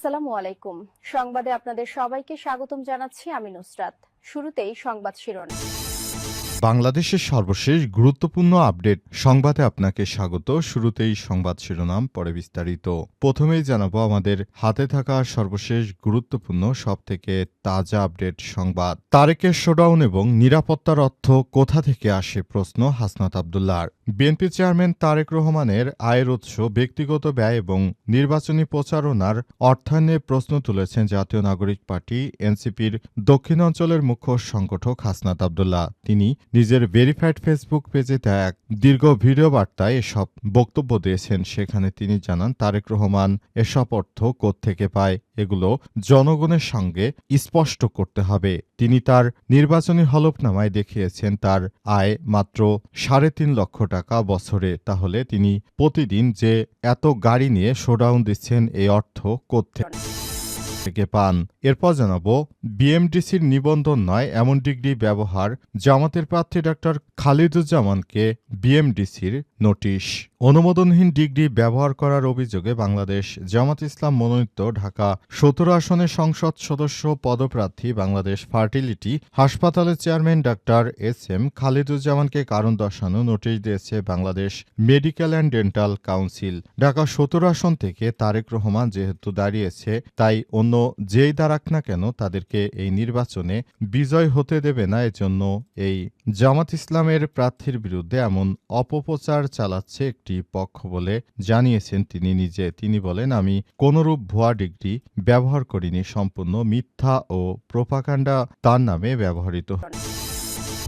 আসসালামু আলাইকুম। সংবাদে আপনাদের সবাইকে স্বাগতম জানাচ্ছি আমি নুসরাত। শুরুতেই সংবাদ শিরোনাম। বাংলাদেশের সর্বশেষ গুরুত্বপূর্ণ আপডেট সংবাদে আপনাকে স্বাগত। শুরুতেই সংবাদ শিরোনাম, পরে বিস্তারিত। প্রথমেই জানাব আমাদের হাতে থাকা সর্বশেষ গুরুত্বপূর্ণ, সবথেকে তাজা আপডেট সংবাদ। তারেকের শোডাউন এবং নিরাপত্তার অর্থ কোথা থেকে আসে প্রশ্ন হাসনাত আবদুল্লাহর। বিএনপি চেয়ারম্যান তারেক রহমানের আয়ের উৎস, ব্যক্তিগত ব্যয় এবং নির্বাচনী প্রচারণার অর্থায়নে প্রশ্ন তুলেছেন জাতীয় নাগরিক পার্টি, এনসিপির দক্ষিণ অঞ্চলের মুখ্য সংগঠক হাসনাত আবদুল্লাহ। তিনি নিজের ভেরিফাইড ফেসবুক পেজে দেয়া এক দীর্ঘ ভিডিও বার্তায় এসব বক্তব্য দিয়েছেন। সেখানে তিনি জানান, তারেক রহমান এসব অর্থ থেকে পায়? এগুলো জনগণের সঙ্গে স্পষ্ট করতে হবে। তিনি তার নির্বাচনী হলফনামায় দেখিয়েছেন, তার আয় মাত্র সাড়ে তিন লক্ষ টাকা। বছরে, তাহলে তিনি প্রতিদিন যে এত গাড়ি নিয়ে শোডাউন দিচ্ছেন এই অর্থ করতে থেকে পান? এরপর জানাব, বিএমডিসির নিবন্ধন নয়, এমন ডিগ্রি ব্যবহার, জামাতের প্রার্থী ডাক্তার খালিদুজ্জামানকে বিএমডিসির নোটিশ। অনুমোদনহীন ডিগ্রি ব্যবহার করার অভিযোগে বাংলাদেশ জামাত ইসলাম মনোনীত ঢাকা সতেরো আসনের সংসদ সদস্য পদপ্রার্থী বাংলাদেশ ফার্টিলিটি হাসপাতালের চেয়ারম্যান ডাক্তার এস এম খালিদুজ্জামানকে কারণ দর্শানো নোটিশ দিয়েছে Bangladesh medical and dental council. Dhaka সতেরো আসন থেকে তারেক রহমান যেহেতু দাঁড়িয়েছে, তাই অন্য যেই দাঁড়াক না কেন তাদেরকে এই নির্বাচনে বিজয় হতে দেবে না, এজন্য এই জামাত ইসলামের প্রার্থীর বিরুদ্ধে এমন অপপ্রচার চালাচ্ছে একটি পক্ষ বলে জানিয়েছেন তিনি নিজে। তিনি বলেন, আমি কোনরূপ ভুয়া ডিগ্রি ব্যবহার করিনি, সম্পূর্ণ মিথ্যা ও প্রোপাকাণ্ডা তার নামে ব্যবহৃত।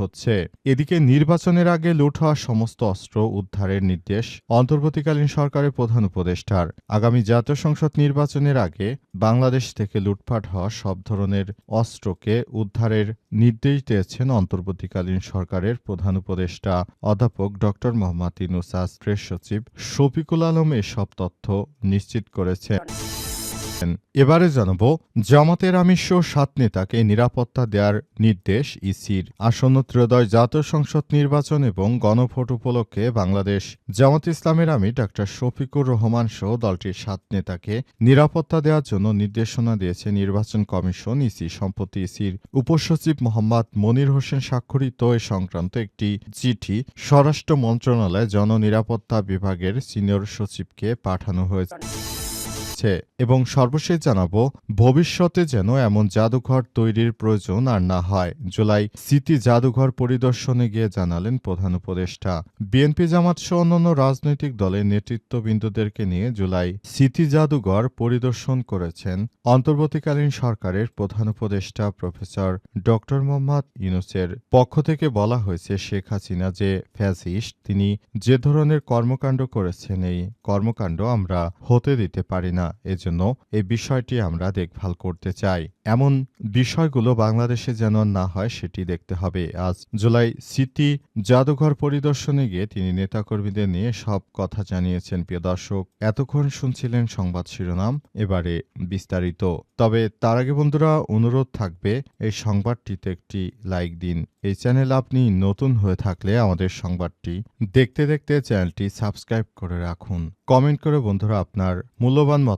হচ্ছে, এদিকে নির্বাচনের আগে লুট হওয়া সমস্ত অস্ত্র উদ্ধারের নির্দেশ অন্তর্বর্তীকালীন সরকারের প্রধান উপদেষ্টার। আগামী জাতীয় সংসদ নির্বাচনের আগে বাংলাদেশ থেকে লুটপাট হওয়া সব ধরনের অস্ত্রকে উদ্ধারের নির্দেশ দিয়েছেন অন্তর্বর্তীকালীন সরকারের প্রধান উপদেষ্টা। অধ্যাপক ড. মোহাম্মদ ইনুসাস প্রেস সচিব শফিকুল আলম এসব তথ্য নিশ্চিত করেছেন। এবারে জানাব, জামাতের আমিষ সাত নেতাকে নিরাপত্তা দেওয়ার নির্দেশ ইসির। আসন্ন ত্রয়োদয় জাতীয় সংসদ নির্বাচন এবং গণভোট উপলক্ষে বাংলাদেশ জামাত ইসলামের আমি ডাক্তার শফিকুর রহমান সহ দলটির সাত নেতাকে নিরাপত্তা দেওয়ার জন্য নির্দেশনা দিয়েছে নির্বাচন কমিশন ইসি। সম্প্রতি ইসির উপসচিব মোহাম্মদ মনির হোসেন স্বাক্ষরিত এ সংক্রান্ত একটি চিঠি স্বরাষ্ট্র মন্ত্রণালয় জননিরাপত্তা বিভাগের সিনিয়র সচিবকে পাঠানো হয়েছে। হচ্ছে এবং সর্বশেষ জানাব, ভবিষ্যতে যেন এমন জাদুঘর তৈরির প্রয়োজন আর না হয়। জুলাই স্মৃতি জাদুঘর পরিদর্শনে গিয়ে জানালেন প্রধান উপদেষ্টা। বিএনপি জামাত সহ অন্যান্য রাজনৈতিক দলের নেতৃত্ববৃন্দদেরকে নিয়ে জুলাই স্মৃতি জাদুঘর পরিদর্শন করেছেন অন্তর্বর্তীকালীন সরকারের প্রধান উপদেষ্টা প্রফেসর ড. মোহাম্মদ ইউনুসের পক্ষ থেকে বলা হয়েছে শেখ হাসিনা যে ফ্যাসিস্ট, তিনি যে ধরনের কর্মকাণ্ড করেছেন, এই কর্মকাণ্ড আমরা হতে দিতে পারি না। এজন্য এই বিষয়টি আমরা দেখভাল করতে চাই। এমন বিষয়গুলো বাংলাদেশে যেন না হয়, সেটি দেখতে হবে। আজ জুলাই সিটি জাদুঘর পরিদর্শনে গিয়ে তিনি নেতাকর্মীদের নিয়ে সব কথা জানিয়েছেন। প্রিয় দর্শক, এতক্ষণ শুনছিলেন সংবাদ শিরোনাম, এবারে বিস্তারিত। তবে তার আগে বন্ধুরা, অনুরোধ থাকবে, এই সংবাদটিতে একটি লাইক দিন। এই চ্যানেল আপনি নতুন হয়ে থাকলে আমাদের সংবাদটি দেখতে দেখতে চ্যানেলটি সাবস্ক্রাইব করে রাখুন। কমেন্ট করে বন্ধুরা, আপনার মূল্যবান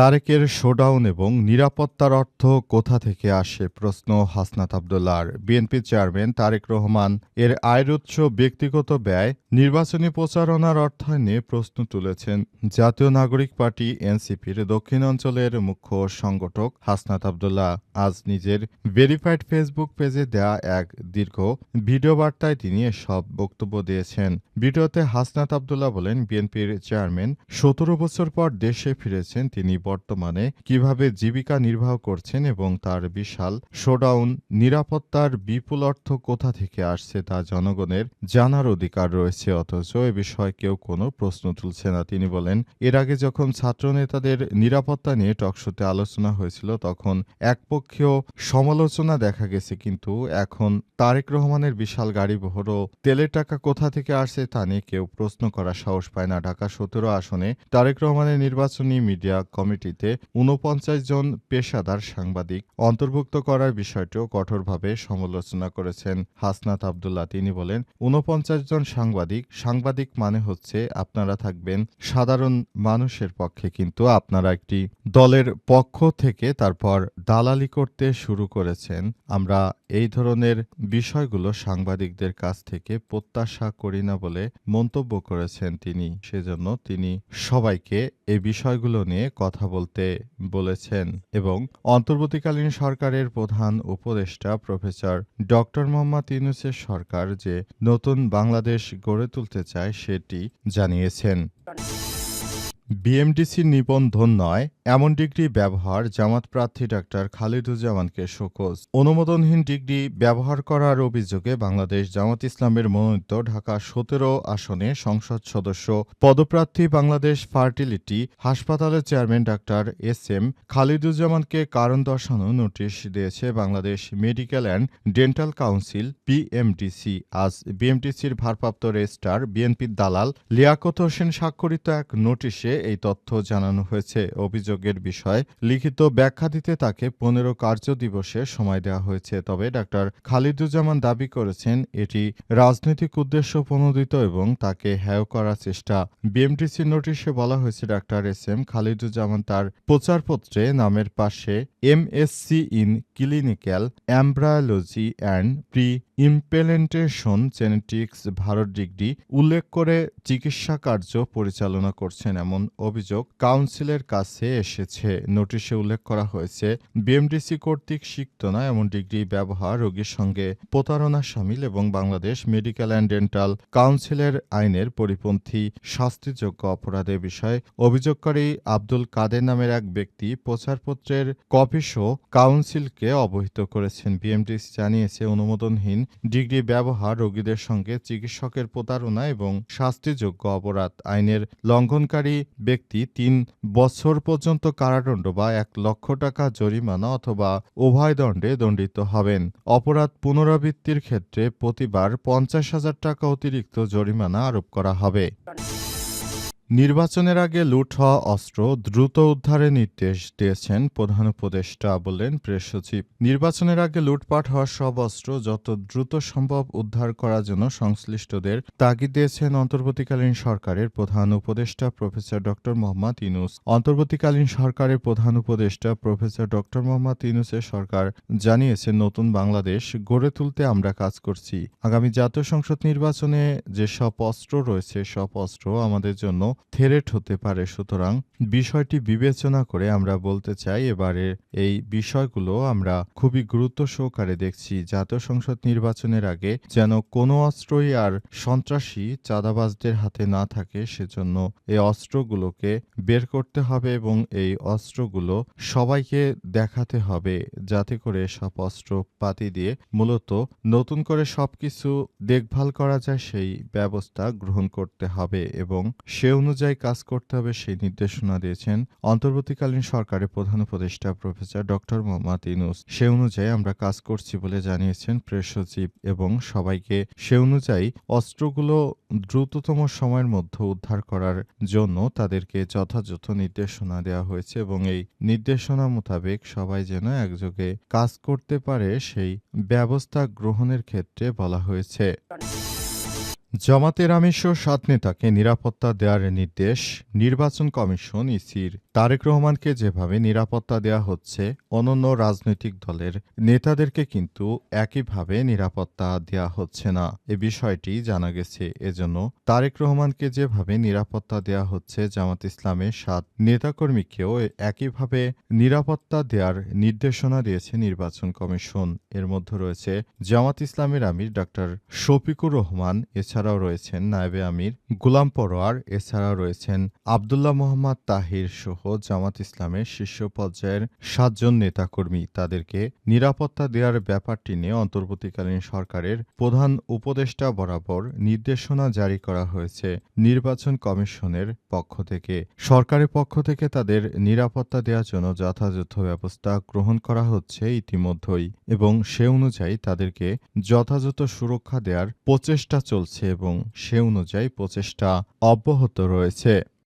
তারেকের শোডাউন এবং নিরাপত্তার অর্থ কোথা থেকে আসে প্রশ্ন হাসনাত আবদুল্লার বিএনপি চেয়ারম্যান তারেক রহমান এর আয়ের উৎস ব্যক্তিগত ব্যয়, নির্বাচনী প্রচারণার অর্থায়নে প্রশ্ন তুলেছেন জাতীয় নাগরিক পার্টি এনসিপির দক্ষিণ অঞ্চলের মুখ্য সংগঠক হাসনাত আবদুল্লাহ। আজ নিজের ভেরিফাইড ফেসবুক পেজে দেয়া এক দীর্ঘ ভিডিও বার্তায় তিনি সব বক্তব্য দিয়েছেন। ভিডিওতে হাসনাত আবদুল্লাহ বলেন বিএনপির চেয়ারম্যান সতেরো বছর পর দেশে ফিরেছেন, তিনি বর্তমানে কীভাবে জীবিকা নির্বাহ করছেন এবং তার বিশাল শোডাউন নিরাপত্তার বিপুল অর্থ কোথা থেকে আসছে তা জনগণের জানার অধিকার রয়েছে, অথচ এ বিষয়ে কেউ কোনো প্রশ্ন তুলছে না। তিনি বলেন, এর আগে যখন ছাত্রনেতাদের নিরাপত্তা নিয়ে টকশোতে আলোচনা হয়েছিল, তখন একপক্ষীয় সমালোচনা দেখা গেছে, কিন্তু এখন তারেক রহমানের বিশাল গাড়ি বহর ও তেলের টাকা কোথা থেকে আসছে তা নিয়ে কেউ প্রশ্ন করার সাহস পায় না। ঢাকা সতেরো আসনে তারেক রহমানের নির্বাচনী মিডিয়া কমিটিতে ঊনপঞ্চাশ জন পেশাদার সাংবাদিক অন্তর্ভুক্ত করার বিষয়টিও কঠোরভাবে সমালোচনা করেছেন হাসনাত আবদুল্লাহ। তিনি বলেন, ঊনপঞ্চাশ জন সাংবাদিক সাংবাদিক মানে হচ্ছে আপনারা থাকবেন সাধারণ মানুষের পক্ষে, কিন্তু আপনারা একটি দলের পক্ষ থেকে তারপর দালালি করতে শুরু করেছেন। আমরা এই ধরনের বিষয়গুলো সাংবাদিকদের কাছ থেকে প্রত্যাশা করি না বলে মন্তব্য করেছেন তিনি। সেজন্য তিনি সবাইকে এই বিষয়গুলো নিয়ে কথা বলতে বলেছেন এবং অন্তর্বর্তীকালীন সরকারের প্রধান উপদেষ্টা প্রফেসর ডক্টর মোহাম্মদ ইউনুসের সরকার যে নতুন বাংলাদেশ গড়ে তুলতে চায় সেটি জানিয়েছেন। বিএমডিসির নিবন্ধন নয় এমন ডিগ্রি ব্যবহার জামাত প্রার্থী ডাক্তার খালিদুজ্জামানকে শোকজ। অনুমোদনহীন ডিগ্রি ব্যবহার করার অভিযোগে বাংলাদেশ জামাত ইসলামের মনোনীত ঢাকা সতেরো আসনে সংসদ সদস্য, পদপ্রার্থী বাংলাদেশ ফার্টিলিটি হাসপাতালের চেয়ারম্যান ডাক্তার এস এম খালিদুজ্জামানকে কারণ দর্শানো নোটিশ দিয়েছে Bangladesh medical and dental council BMDC আজ বিএমডিসির ভারপ্রাপ্ত রেজিস্ট্রার বিএনপির দালাল লিয়াকত হোসেন স্বাক্ষরিত এক নোটিশে এই তথ্য জানানো হয়েছে। অভিযোগের বিষয়। লিখিত ব্যাখ্যা দিতে তাকে পনেরো কার্য দিবসে সময় দেওয়া হয়েছে। তবে ডাক্তার খালিদুজ্জামান দাবি করেছেন, এটি রাজনৈতিক উদ্দেশ্য প্রণোদিত এবং তাকে হেয় করার চেষ্টা। বিএমটিসি নোটিশে বলা হয়েছে, ডাক্তার এস এম খালিদুজ্জামান তার প্রচারপত্রে নামের পাশে MSc in clinical embryology and pre implantation genetics Bharat degree উল্লেখ করে চিকিৎসা কার্য পরিচালনা করছেন এমন অভিযোগ কাউন্সিলের কাছে এসেছে। নোটিশে উল্লেখ করা হয়েছে, বিএমডিসি কর্তৃক সিক্ত না এমন ডিগ্রি ব্যবহার রোগীর সঙ্গে প্রতারণা সামিল এবং বাংলাদেশ মেডিকেল অ্যান্ড ডেন্টাল কাউন্সিলের আইনের পরিপন্থী শাস্তিযোগ্য অপরাধের বিষয়ে অভিযোগকারী আব্দুল কাদের নামের এক ব্যক্তি প্রচারপত্রের কপিসহ কাউন্সিলকে অবহিত করেছেন। বিএমডিসি জানিয়েছে, অনুমোদনহীন ডিগ্রি ব্যবহার রোগীদের সঙ্গে চিকিৎসকের প্রতারণা এবং শাস্তিযোগ্য অপরাধ। আইনের লঙ্ঘনকারী ব্যক্তি তিন বছর পর্যন্ত কারাদণ্ড বা এক লক্ষ টাকা জরিমানা অথবা উভয় দণ্ডে দণ্ডিত হবেন। অপরাধ পুনরাবৃত্তির ক্ষেত্রে প্রতিবার পঞ্চাশ হাজার টাকা অতিরিক্ত জরিমানা আরোপ করা হবে। নির্বাচনের আগে লুট হওয়া অস্ত্র দ্রুত উদ্ধারের নির্দেশ দিয়েছেন প্রধান উপদেষ্টা বললেন প্রেস সচিব। নির্বাচনের আগে লুটপাট হওয়া সব অস্ত্র যত দ্রুত সম্ভব উদ্ধার করার জন্য সংশ্লিষ্টদের তাগিদ দিয়েছেন অন্তর্বর্তীকালীন সরকারের প্রধান উপদেষ্টা প্রফেসর ড মোহাম্মদ ইনুস অন্তর্বর্তীকালীন সরকারের প্রধান উপদেষ্টা প্রফেসর ড মোহাম্মদ ইনুসের সরকার জানিয়েছে নতুন বাংলাদেশ গড়ে তুলতে আমরা কাজ করছি। আগামী জাতীয় সংসদ নির্বাচনে যেসব অস্ত্র রয়েছে, সব অস্ত্র আমাদের জন্য থেরেট হতে পারে। সুতরাং বিষয়টি বিবেচনা করে আমরা বলতে চাই, এবারে এই বিষয়গুলো আমরা খুবই গুরুত্ব সহকারে দেখছি। জাতীয় সংসদ নির্বাচনের আগে যেন কোনো অস্ত্রই আর সন্ত্রাসী চাঁদাবাজদের হাতে না থাকে, সেজন্য এই অস্ত্রগুলোকে বের করতে হবে এবং এই অস্ত্রগুলো সবাইকে দেখাতে হবে, যাতে করে সব অস্ত্র পাতি দিয়ে মূলত নতুন করে সবকিছু দেখভাল করা যায়, সেই ব্যবস্থা গ্রহণ করতে হবে এবং সে অনুযায়ী কাজ করতে হবে সেই নির্দেশনা দিয়েছেন অন্তর্বর্তীকালীন সরকারের প্রধান উপদেষ্টা প্রফেসর ডক্টর মোহাম্মদ ইনুস সে অনুযায়ী আমরা কাজ করছি বলে জানিয়েছেন প্রেস সচিব এবং সবাইকে সে অনুযায়ী অস্ত্রগুলো দ্রুততম সময়ের মধ্যে উদ্ধার করার জন্য তাদেরকে যথাযথ নির্দেশনা দেওয়া হয়েছে এবং এই নির্দেশনা মোতাবেক সবাই যেন একযোগে কাজ করতে পারে সেই ব্যবস্থা গ্রহণের ক্ষেত্রে বলা হয়েছে। জামাতের আমিষ সাত নেতাকে নিরাপত্তা দেওয়ার নির্দেশ নির্বাচন কমিশন ইসির। তারেক রহমানকে যেভাবে নিরাপত্তা দেওয়া হচ্ছে, অনন্য রাজনৈতিক দলের নেতাদেরকে কিন্তু একইভাবে নিরাপত্তা দেওয়া হচ্ছে না। এ বিষয়টি জানা গেছে। এজন্য তারেক রহমানকে যেভাবে নিরাপত্তা দেওয়া হচ্ছে, জামাত ইসলামের সাত নেতাকর্মীকেও একইভাবে নিরাপত্তা দেওয়ার নির্দেশনা দিয়েছে নির্বাচন কমিশন। এর মধ্যে রয়েছে জামাত ইসলামের আমির ডাক্তার শফিকুর রহমান, এছাড়া এছাড়াও রয়েছেন নায়েবে আমির, গোলাম পরোয়ার, এছাড়াও রয়েছেন আবদুল্লাহ মোহাম্মদ তাহির সহ জামাত ইসলামের শীর্ষ পর্যায়ের সাতজন নেতাকর্মী। তাদেরকে নিরাপত্তা দেওয়ার ব্যাপারটি নিয়ে অন্তর্বর্তীকালীন সরকারের প্রধান উপদেষ্টা বরাবর নির্দেশনা জারি করা হয়েছে নির্বাচন কমিশনের পক্ষ থেকে। সরকারের পক্ষ থেকে তাদের নিরাপত্তা দেওয়ার জন্য যথাযথ ব্যবস্থা গ্রহণ করা হচ্ছে ইতিমধ্যেই এবং সে অনুযায়ী তাদেরকে যথাযথ সুরক্ষা দেওয়ার প্রচেষ্টা চলছে এবং সে অনুযায়ী প্রচেষ্টা অব্যাহত রয়েছে।